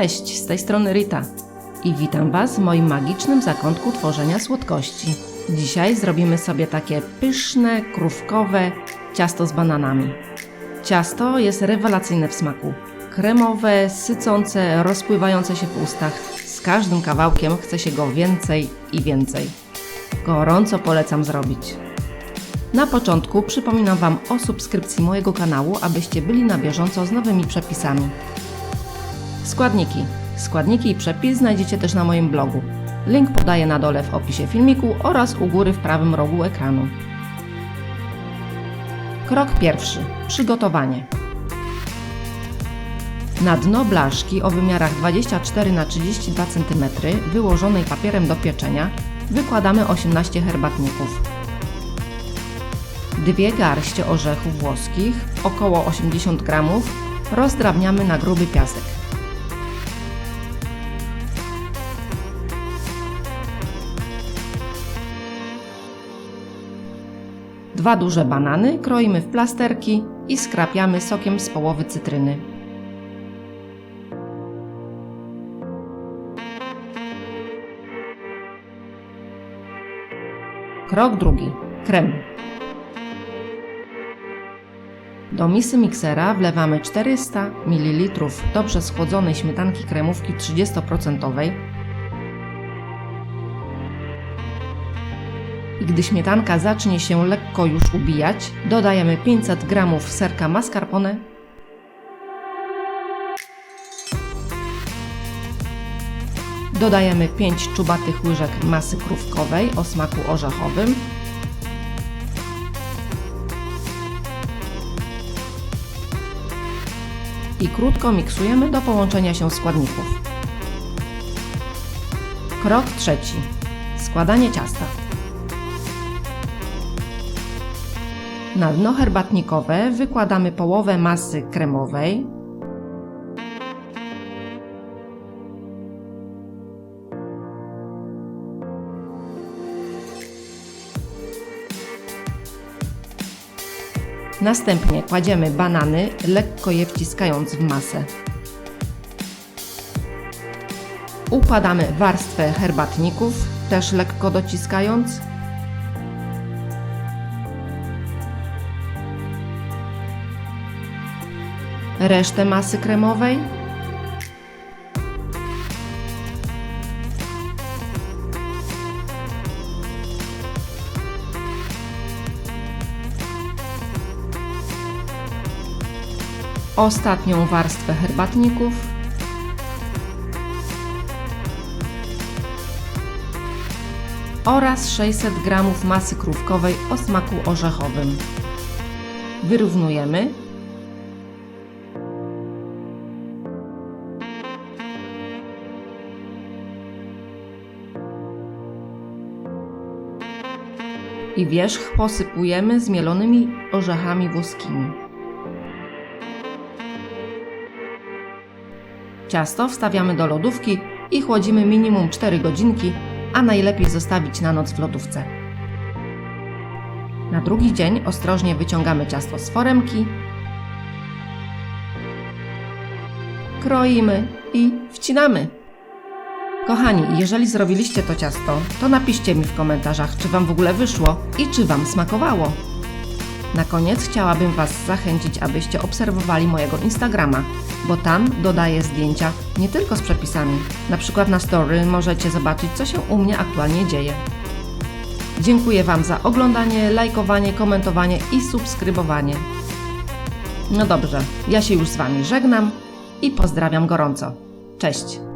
Cześć, z tej strony Rita i witam Was w moim magicznym zakątku tworzenia słodkości. Dzisiaj zrobimy sobie takie pyszne, krówkowe ciasto z bananami. Ciasto jest rewelacyjne w smaku. Kremowe, sycące, rozpływające się w ustach. Z każdym kawałkiem chce się go więcej i więcej. Gorąco polecam zrobić. Na początku przypominam Wam o subskrypcji mojego kanału, abyście byli na bieżąco z nowymi przepisami. Składniki. Składniki i przepis znajdziecie też na moim blogu. Link podaję na dole w opisie filmiku oraz u góry w prawym rogu ekranu. Krok pierwszy. Przygotowanie. Na dno blaszki o wymiarach 24 na 32 cm wyłożonej papierem do pieczenia wykładamy 18 herbatników. Dwie garście orzechów włoskich, około 80 g, rozdrabniamy na gruby piasek. Dwa duże banany kroimy w plasterki i skrapiamy sokiem z połowy cytryny. Krok drugi. Krem. Do misy miksera wlewamy 400 ml dobrze schłodzonej śmietanki kremówki 30%. Gdy śmietanka zacznie się lekko już ubijać, dodajemy 500 g serka mascarpone, dodajemy 5 czubatych łyżek masy krówkowej o smaku orzechowym, i krótko miksujemy do połączenia się składników. Krok trzeci. Składanie ciasta. Na dno herbatnikowe wykładamy połowę masy kremowej, Następnie kładziemy banany, lekko je wciskając w masę. Układamy warstwę herbatników, też lekko dociskając. Resztę masy kremowej. Ostatnią warstwę herbatników. Oraz 600 g masy krówkowej o smaku orzechowym. Wyrównujemy. I wierzch posypujemy zmielonymi orzechami włoskimi. Ciasto wstawiamy do lodówki i chłodzimy minimum 4 godzinki, a najlepiej zostawić na noc w lodówce. Na drugi dzień ostrożnie wyciągamy ciasto z foremki, kroimy i wcinamy. Kochani, jeżeli zrobiliście to ciasto, to napiszcie mi w komentarzach, czy Wam w ogóle wyszło i czy Wam smakowało. Na koniec chciałabym Was zachęcić, abyście obserwowali mojego Instagrama, bo tam dodaję zdjęcia nie tylko z przepisami. Na przykład na story możecie zobaczyć, co się u mnie aktualnie dzieje. Dziękuję Wam za oglądanie, lajkowanie, komentowanie i subskrybowanie. No dobrze, ja się już z Wami żegnam i pozdrawiam gorąco. Cześć!